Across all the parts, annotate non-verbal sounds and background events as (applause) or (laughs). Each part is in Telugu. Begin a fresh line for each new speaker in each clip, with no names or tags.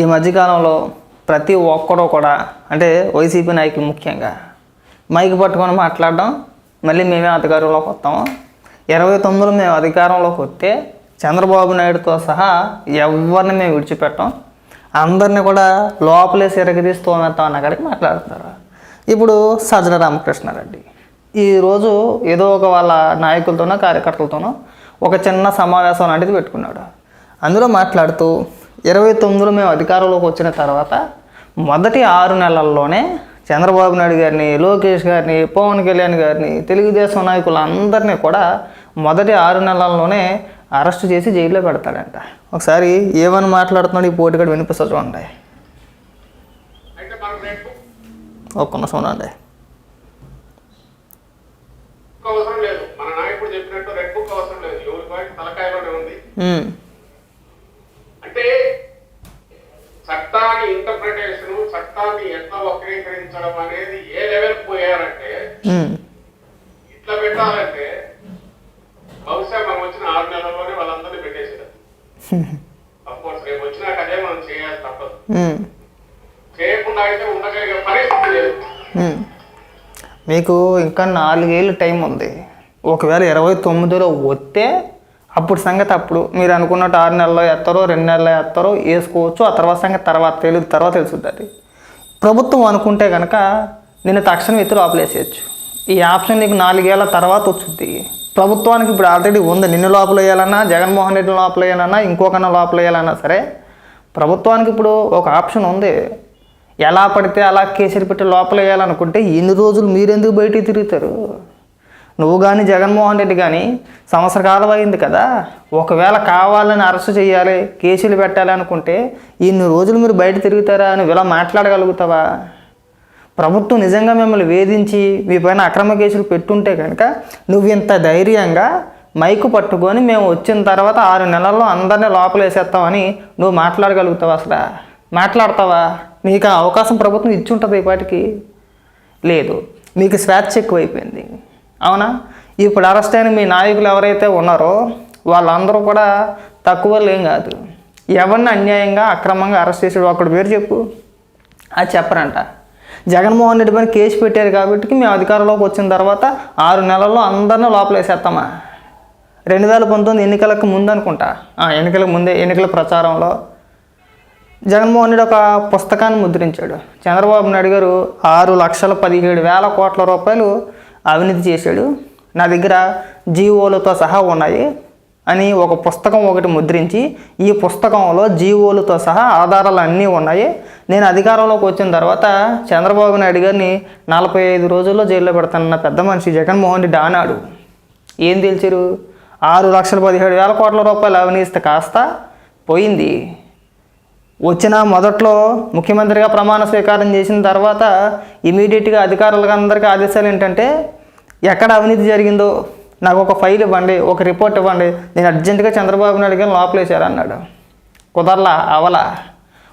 ఈ మధ్యకాలంలో ప్రతి ఒక్కరూ కూడా అంటే వైసీపీ నాయకులు ముఖ్యంగా మైక్ పట్టుకొని మాట్లాడడం మళ్ళీ మేమే అధికారంలోకి వస్తాము. ఇరవై తొమ్మిదిలో మేము అధికారంలోకి వస్తే చంద్రబాబు నాయుడుతో సహా ఎవరిని మేము విడిచిపెట్టాం. అందరినీ కూడా లోపలే ఎరగదీసి తోమేస్తాం అన్న కాడికి మాట్లాడుతున్నారు ఇప్పుడు సజ్జల రామకృష్ణారెడ్డి. ఈరోజు ఏదో ఒక వాళ్ళ నాయకులతోనో కార్యకర్తలతోనో ఒక చిన్న సమావేశం లాంటిది పెట్టుకున్నాడు. అందులో మాట్లాడుతూ ఇరవై తొమ్మిదిలో మేము అధికారంలోకి వచ్చిన తర్వాత మొదటి ఆరు నెలల్లోనే చంద్రబాబు నాయుడు గారిని లోకేష్ గారిని పవన్ కళ్యాణ్ గారిని తెలుగుదేశం నాయకులందరినీ కూడా మొదటి ఆరు నెలల్లోనే అరెస్ట్ చేసి జైల్లో పెడతాడంట. ఒకసారి ఏమని మాట్లాడుతున్నాడు ఈ పోటీగాడు వినిపిస్తా చూడండి. ఒక్క నిమిషం ఉండండి.
అవసరం లేదు. మన నాయకుడు చెప్పినట్టు రెడ్ బుక్ అవసరం లేదు. ఎవరి తలకాయలోనే ఉంది
ఉమ్,
అంటే చట్టాన్ని ఇంటర్ప్రిటేషన్ చట్టాన్ని ఎట్లా వక్రీకరించడం అనేది ఏ లెవెల్ పోయారంటే ఇట్లా పెట్టాలంటే బహుశా మనం వచ్చిన ఆరు నెలల్లోనే వాళ్ళందరినీ పెట్టేసారు (laughs) రేపు వచ్చినాక అదే మనం చేయాలి తప్పదు. చేయకుండా అయితే ఉండగలిగే పరిస్థితి లేదు.
మీకు ఇంకా నాలుగేళ్ళు టైం ఉంది. ఒకవేళ ఇరవై తొమ్మిదిలో వస్తే అప్పుడు సంగతి అప్పుడు. మీరు అనుకున్నట్టు ఆరు నెలల్లో ఎత్తారో రెండు నెలల్లో ఎత్తారో వేసుకోవచ్చు. ఆ తర్వాత సంగతి తర్వాత తెలియదు తర్వాత తెలుస్తుంది అది. ప్రభుత్వం అనుకుంటే కనుక నిన్ను తక్షణం ఎత్తులు ఆపలేసేయచ్చు. ఈ ఆప్షన్ నీకు నాలుగేళ్ళ తర్వాత వచ్చింది ప్రభుత్వానికి ఇప్పుడు ఆల్రెడీ ఉంది. నిన్ను లోపలేయాలన్నా జగన్మోహన్ రెడ్డి లోపలేయాలన్నా ఇంకొకన్నా లోపలేయాలన్నా సరే ప్రభుత్వానికి ఇప్పుడు ఒక ఆప్షన్ ఉంది. ఎలా పడితే అలా కేసులు పెట్టి లోపలేయాలనుకుంటే ఎన్ని రోజులు మీరెందుకు బయటికి తిరుగుతారు? నువ్వు కానీ జగన్మోహన్ రెడ్డి కానీ సంవత్సర కాలం అయింది కదా ఒకవేళ కావాలని అరెస్ట్ చేయాలి కేసులు పెట్టాలి అనుకుంటే ఇన్ని రోజులు మీరు బయట తిరుగుతారా అని ఇలా మాట్లాడగలుగుతావా? ప్రభుత్వం నిజంగా మిమ్మల్ని వేధించి మీ పైన అక్రమ కేసులు పెట్టుంటే కనుక నువ్వు ఇంత ధైర్యంగా మైకు పట్టుకొని మేము వచ్చిన తర్వాత ఆరు నెలల్లో అందరినీ లోపలేసేస్తామని నువ్వు మాట్లాడగలుగుతావా అసలు? మాట్లాడతావా? నీకు ఆ అవకాశం ప్రభుత్వం ఇచ్చి ఉంటుంది ఈ పాటికి లేదు మీకు స్వేచ్ఛ ఎక్కువైపోయింది. అవునా? ఇప్పుడు అరెస్ట్ అయిన మీ నాయకులు ఎవరైతే ఉన్నారో వాళ్ళందరూ కూడా తక్కువ ఏం కాదు. ఎవరిని అన్యాయంగా అక్రమంగా అరెస్ట్ చేసాడు ఒకటి పేరు చెప్పు. అది చెప్పరంట. జగన్మోహన్ రెడ్డి పైన కేసు పెట్టారు కాబట్టి మేము అధికారంలోకి వచ్చిన తర్వాత ఆరు నెలల్లో అందరినీ లోపల వేసేస్తామా రెండు వేల పంతొమ్మిది ఎన్నికలకు ముందు అనుకుంటా. ఆ, ఎన్నికలకు ముందే ఎన్నికల ప్రచారంలో. జగన్మోహన్ రెడ్డి ఒక పుస్తకాన్ని ముద్రించాడు. చంద్రబాబు నాయుడు గారు ఆరు లక్షల పదిహేడు వేల కోట్ల రూపాయలు అవినీతి చేశాడు. నా దగ్గర జీవోలతో సహా ఉన్నాయి అని ఒక పుస్తకం ఒకటి ముద్రించి ఈ పుస్తకంలో జీవోలతో సహా ఆధారాలు అన్నీ ఉన్నాయి. నేను అధికారంలోకి వచ్చిన తర్వాత చంద్రబాబు నాయుడు గారిని నలభై ఐదు రోజుల్లో జైల్లో పెడతానన్న పెద్ద మనిషి జగన్మోహన్ రెడ్డి ఆనాడు ఏం తెలిసారు ఆరు లక్షల పదిహేడు వేల కోట్ల రూపాయలు అవినీతి కాస్త పోయింది. వచ్చిన మొదట్లో ముఖ్యమంత్రిగా ప్రమాణ స్వీకారం చేసిన తర్వాత ఇమీడియట్గా అధికారులకు అందరికీ ఆదేశాలు ఏంటంటే ఎక్కడ అవినీతి జరిగిందో నాకు ఒక ఫైల్ ఇవ్వండి ఒక రిపోర్ట్ ఇవ్వండి. నేను అర్జెంటుగా చంద్రబాబు నాయుడు గారిని లోపలేశారు అన్నాడు. కుదరలా అవలా.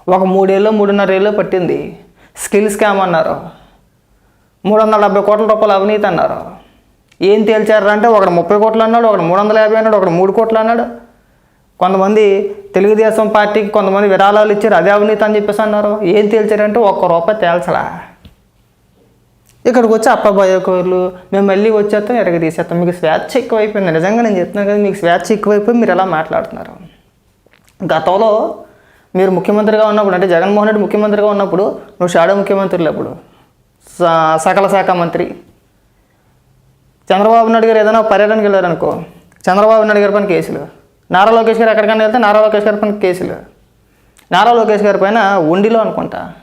ఒక మూడేళ్ళు మూడున్నర ఏళ్ళు పట్టింది. స్కిల్ స్కామ్ అన్నారు. మూడు వందల డెబ్బై కోట్ల రూపాయలు అవినీతి అన్నారు. ఏం తేల్చారు అంటే ఒకడు ముప్పై కోట్లు అన్నాడు ఒకడు మూడు వందల యాభై అన్నాడు ఒకడు మూడు కోట్లు అన్నాడు. కొంతమంది తెలుగుదేశం పార్టీకి కొంతమంది విరాళాలు ఇచ్చారు అదే అవినీతి అని చెప్పేసి అన్నారు. ఏం తేల్చారంటే ఒక్క రూపాయి తేల్చలా. ఇక్కడికి వచ్చి అప్పబోయేకోర్లు మేము మళ్ళీ వచ్చేస్తాం ఎరగ తీసేస్తాం మీకు స్వేచ్ఛ ఎక్కువైపోయింది. నిజంగా నేను చెప్తున్నాను కదా మీకు స్వేచ్ఛ ఎక్కువైపోయి మీరు ఎలా మాట్లాడుతున్నారు? గతంలో మీరు ముఖ్యమంత్రిగా ఉన్నప్పుడు అంటే జగన్మోహన్ రెడ్డి ముఖ్యమంత్రిగా ఉన్నప్పుడు నువ్వు షాడో ముఖ్యమంత్రులు అప్పుడు స- సకల శాఖ మంత్రి. చంద్రబాబు నాయుడు గారు ఏదైనా పర్యటనకి వెళ్ళారనుకో చంద్రబాబు నాయుడు గారి పైన కేసులు. నారా లోకేష్ గారు ఎక్కడికైనా వెళ్తే నారా లోకేష్ గారి పైన కేసులు. నారా లోకేష్ గారి పైన ఉండిలో అనుకుంటా.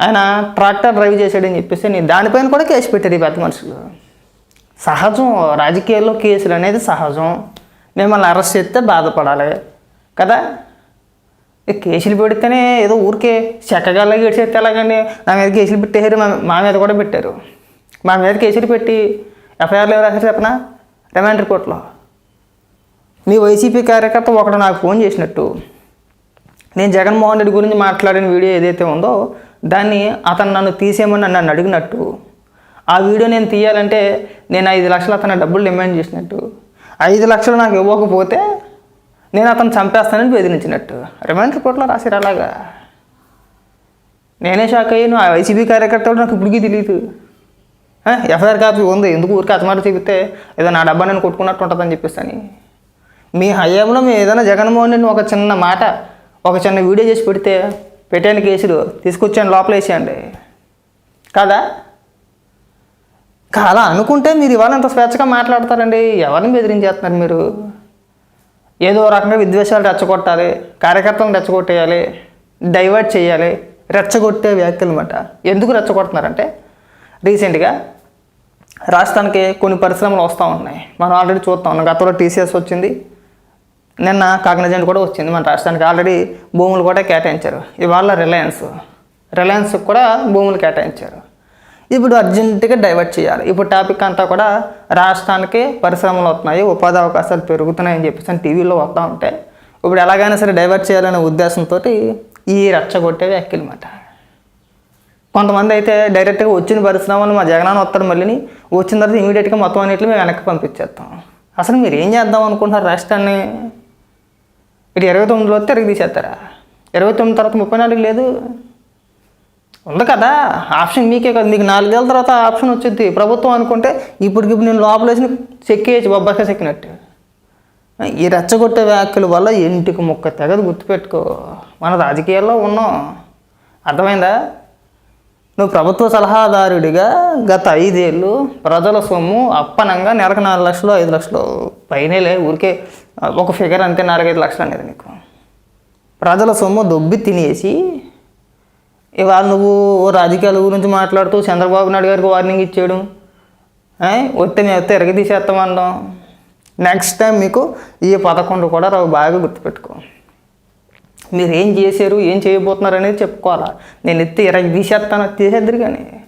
ఆయన ట్రాక్టర్ డ్రైవ్ చేశాడని చెప్పేసి నేను దానిపైన కూడా కేసు పెట్టారు ఈ పెద్ద మనుషులు. సహజం రాజకీయాల్లో కేసులు అనేది సహజం. మిమ్మల్ని అరెస్ట్ చేస్తే బాధపడాలి కదా? కేసులు పెడితేనే ఏదో ఊరికే చెక్కగల్లా గడిచేస్తే ఎలాగండి? నా మీద కేసులు పెట్టేశారు మా మా మీద కూడా పెట్టారు. మా మీద కేసులు పెట్టి ఎఫ్ఐఆర్లు ఎవరు రాశారు చెప్పనా? రిమాండ్ రిపోర్ట్లో. మీ వైసీపీ కార్యకర్త ఒకడు నాకు ఫోన్ చేసినట్టు. నేను జగన్మోహన్ రెడ్డి గురించి మాట్లాడిన వీడియో ఏదైతే ఉందో దాన్ని అతను నన్ను తీసేయమని నన్ను అడిగినట్టు ఆ వీడియో నేను తీయాలంటే నేను ఐదు లక్షలు అతను డబ్బులు డిమాండ్ చేసినట్టు ఐదు లక్షలు నాకు ఇవ్వకపోతే నేను అతను చంపేస్తానని బెదిరించినట్టు రిమాండ్ రిపోర్ట్లో రాసిరు అలాగా. నేనే షాక్ అయ్యాను. ఆ వైసీపీ కార్యకర్తలు నాకు ఇప్పటికీ తెలియదు ఎఫ్ఐఆర్ కాపీ ఉంది. ఎందుకు ఊరికి అతమాట చెబితే ఏదో నా డబ్బా నేను కొట్టుకున్నట్టు ఉంటుందని చెప్పేస్తాను మీ హయాంలో మేము ఏదైనా జగన్మోహన్ రెడ్డి ఒక చిన్న మాట ఒక చిన్న వీడియో చేసి పెడితే పెట్టాను కేసులు. తీసుకొచ్చాను లోపల వేసేయండి కదా? అలా అనుకుంటే మీరు ఇవాళ ఎంత స్వేచ్ఛగా మాట్లాడతారండి. ఎవరిని బెదిరించేస్తున్నారు మీరు? ఏదో రకంగా విద్వేషాలు రెచ్చగొట్టాలి కార్యకర్తలను రెచ్చగొట్టేయాలి డైవర్ట్ చేయాలి రెచ్చగొట్టే వ్యాఖ్యలు అనమాట ఎందుకు రెచ్చగొడుతున్నారంటే రీసెంట్గా రాష్ట్రానికి కొన్ని పరిశ్రమలు వస్తూ ఉన్నాయి. మనం ఆల్రెడీ చూస్తాం ఉన్నాం. గతంలో టీసీఎస్ వచ్చింది నిన్న కాగ్నజెంట్ కూడా వచ్చింది మన రాష్ట్రానికి. ఆల్రెడీ భూములు కూడా కేటాయించారు. ఇవాళ రిలయన్స్ రిలయన్స్కి కూడా భూములు కేటాయించారు. ఇప్పుడు అర్జెంటుగా డైవర్ట్ చేయాలి. ఇప్పుడు టాపిక్ అంతా కూడా రాష్ట్రానికి పరిశ్రమలు వస్తున్నాయి ఉపాధి అవకాశాలు పెరుగుతున్నాయని చెప్పేసి అని టీవీలో వస్తూ ఉంటే ఇప్పుడు ఎలాగైనా సరే డైవర్ట్ చేయాలనే ఉద్దేశంతో ఈ రచ్చగొట్టే వ్యాఖ్యలు అన్నమాట కొంతమంది అయితే డైరెక్ట్గా వచ్చిన పరిశ్రమలు మా జగనాన్న వస్తారు మళ్ళీ వచ్చిన తర్వాత ఇమీడియట్గా మొత్తం అన్నింటిని మేము వెనక్కి పంపించేస్తాం. అసలు మీరు ఏం చేద్దాం అనుకుంటున్నారు రాష్ట్రాన్ని? ఇటు ఇరవై తొమ్మిదిలో వస్తే తిరిగి తీసేస్తారా? ఇరవై తొమ్మిది తర్వాత ముప్పై నాలుగు లేదు. ఉంది కదా? ఆప్షన్ మీకే కదా. మీకు నాలుగేళ్ళ తర్వాత ఆప్షన్ వచ్చింది ప్రభుత్వం అనుకుంటే ఇప్పటికి నేను లోపల వేసిన చెక్కేయచ్చు బొబ్బాక చెక్కినట్టు. ఈ రెచ్చగొట్టే వ్యాఖ్యల వల్ల ఇంటికి ముక్క తెగదు గుర్తుపెట్టుకో. మన రాజకీయాల్లో ఉన్నాం. అర్థమైందా? నువ్వు ప్రభుత్వ సలహాదారుడిగా గత ఐదేళ్ళు ప్రజల సొమ్ము అప్పనంగా నెలకు నాలుగు లక్షలు ఐదు లక్షలు పైనేలే ఊరికే ఒక ఫిగర్ అంతే నాలుగైదు లక్షలు అనేది నీకు. ప్రజల సొమ్ము దొబ్బి తినేసి ఇవాళ నువ్వు రాజకీయాల గురించి మాట్లాడుతూ చంద్రబాబు నాయుడు గారికి వార్నింగ్ ఇచ్చేయడం ఒత్తిడి వస్తే మేము వస్తే ఎరగ నెక్స్ట్ టైం మీకు ఈ పదకొండు కూడా రావు బాగా గుర్తుపెట్టుకో. మీరు ఏం చేశారు ఏం చేయబోతున్నారు అనేది చెప్పుకోవాలా. నేను ఎత్తి ఇరవై తీసేస్తాను తీసేద్దరు కానీ.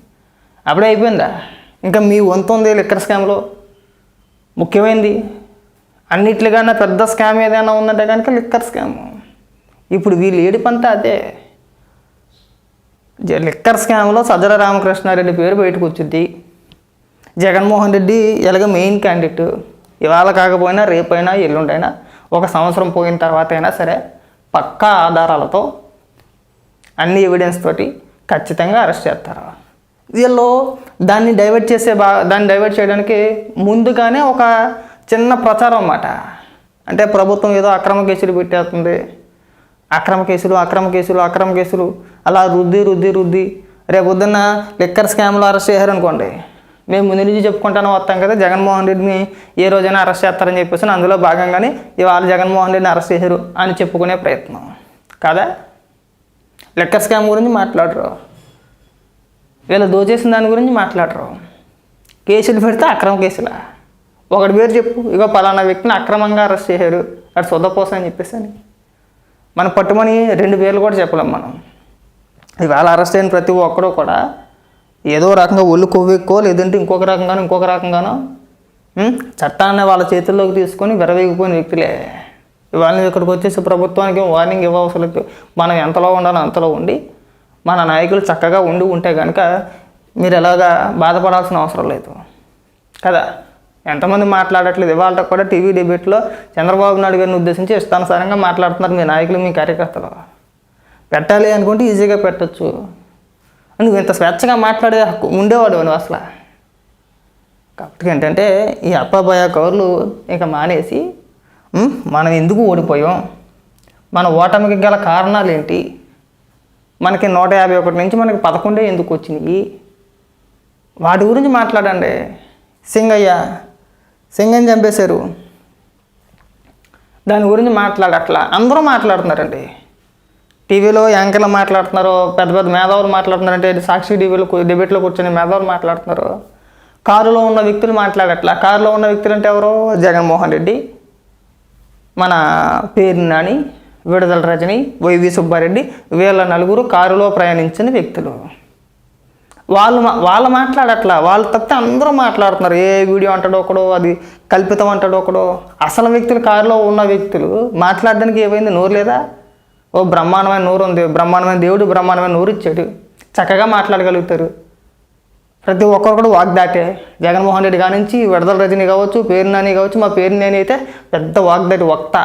అప్పుడే అయిపోయిందా? ఇంకా మీ వంతు ఉంది లిక్కర్ స్కామ్లో. ముఖ్యమైనది అన్నిట్లుగానే పెద్ద స్కామ్ ఏదైనా ఉందంటే కనుక లిక్కర్ స్కామ్. ఇప్పుడు వీళ్ళు ఏడిపంతా అదే. లిక్కర్ స్కామ్లో సజ్జల రామకృష్ణారెడ్డి పేరు బయటకు వచ్చింది జగన్మోహన్ రెడ్డి ఇలాగ మెయిన్ క్యాండిడేట్. ఇవాళ కాకపోయినా రేపైనా ఎల్లుండైనా ఒక సంవత్సరం పోయిన తర్వాత అయినా సరే పక్కా ఆధారాలతో అన్ని ఎవిడెన్స్ తోటి ఖచ్చితంగా అరెస్ట్ చేస్తారు. వీళ్ళు దాన్ని డైవర్ట్ చేసే బా దాన్ని డైవర్ట్ చేయడానికి ముందుగానే ఒక చిన్న ప్రచారం అన్నమాట. అంటే ప్రభుత్వం ఏదో అక్రమ కేసులు పెట్టేస్తుంది. అక్రమ కేసులు అక్రమ కేసులు అక్రమ కేసులు అలా రుద్ది రుద్ది రుద్ది రేపు పొద్దున్న లిక్కర్ స్కామ్లో అరెస్ట్ చేశారనుకోండి. మేము ముందు నుంచి చెప్పుకుంటాను వస్తాం కదా జగన్మోహన్ రెడ్డిని ఏ రోజైనా అరెస్ట్ చేస్తారని చెప్పేసి అందులో భాగంగానే ఇవాళ జగన్మోహన్ రెడ్డిని అరెస్ట్ చేశారు అని చెప్పుకునే ప్రయత్నం. కాదా? లిక్కర్ స్కామ్ గురించి మాట్లాడరు. వీళ్ళు దోచేసిన దాని గురించి మాట్లాడరు. కేసులు పెడితే అక్రమ కేసులా? ఒకటి పేరు చెప్పు. ఇగో పలానా వ్యక్తిని అక్రమంగా అరెస్ట్ చేశారు అటు సొద్దపోస అని చెప్పేసి అని. మనం పట్టుమని రెండు పేర్లు కూడా చెప్పలేం మనం. ఇవాళ అరెస్ట్ అయిన ప్రతి ఒక్కడూ కూడా ఏదో రకంగా ఒళ్ళు కొవ్వెక్కో లేదంటే ఇంకొక రకంగానో ఇంకొక రకంగానో చట్టాన్ని వాళ్ళ చేతుల్లోకి తీసుకొని విరవేగిపోయిన వ్యక్తులే. ఇవాళ ఇక్కడికి వచ్చేసి ప్రభుత్వానికి వార్నింగ్ ఇవ్వవసరం మనం ఎంతలో ఉండాలో అంతలో ఉండి మన నాయకులు చక్కగా ఉండి ఉంటే కనుక మీరు ఎలాగా బాధపడాల్సిన అవసరం లేదు. కదా? ఎంతమంది మాట్లాడట్లేదు. ఇవాళ కూడా టీవీ డిబేట్లో చంద్రబాబు నాయుడు గారిని ఉద్దేశించి ఇష్టానుసారంగా మాట్లాడుతున్నారు మీ నాయకులు మీ కార్యకర్తలు. పెట్టాలి అనుకుంటే ఈజీగా పెట్టచ్చు. నువ్వు ఇంత స్వేచ్ఛగా మాట్లాడే హక్కు ఉండేవాడు నువ్వు అసలు. కాబట్టి ఏంటంటే ఈ అప్పాబాయ కౌర్లు ఇక మానేసి మనం ఎందుకు ఓడిపోయాం? మన ఓటమికి గల కారణాలు ఏంటి మనకి నూట యాభై ఒకటి నుంచి మనకి పదకొండే ఎందుకు వచ్చినాయి? వాటి గురించి మాట్లాడండి. సింగయ్య సింగని చంపేశారు. దాని గురించి మాట్లాడట్లా. అందరూ మాట్లాడుతున్నారండి. టీవీలో యాంకర్లు మాట్లాడుతున్నారు పెద్ద పెద్ద మేధావులు మాట్లాడుతున్నారు అంటే సాక్షి టీవీలో డిబేట్లో కూర్చొని మేధావులు మాట్లాడుతున్నారు. కారులో ఉన్న వ్యక్తులు మాట్లాడట్లా. కారులో ఉన్న వ్యక్తులు అంటే ఎవరు? జగన్మోహన్ రెడ్డి మన పేరు నాని విడుదల రజని వైవి సుబ్బారెడ్డి వీళ్ళ నలుగురు కారులో ప్రయాణించిన వ్యక్తులు. వాళ్ళు మా- వాళ్ళు మాట్లాడట్లా. వాళ్ళు తప్పితే అందరూ మాట్లాడుతున్నారు. ఏ వీడియో అంటాడో ఒకడో అది కల్పితం అంటాడో ఒకడో. అసలు వ్యక్తులు కారులో ఉన్న వ్యక్తులు మాట్లాడడానికి ఏమైంది? నోరు లేదా? ఓ బ్రహ్మాండమైన నూరు ఉంది. బ్రహ్మాండమైన దేవుడు బ్రహ్మాండమైన నూరు ఇచ్చాడు. చక్కగా మాట్లాడగలుగుతారు. ప్రతి ఒక్కరు కూడా వాగ్దాటే జగన్మోహన్ రెడ్డి కానించి విడదల రజని కావచ్చు పేరు నాని కావచ్చు మా పేరు నేనైతే పెద్ద వాగ్దాటి వక్త.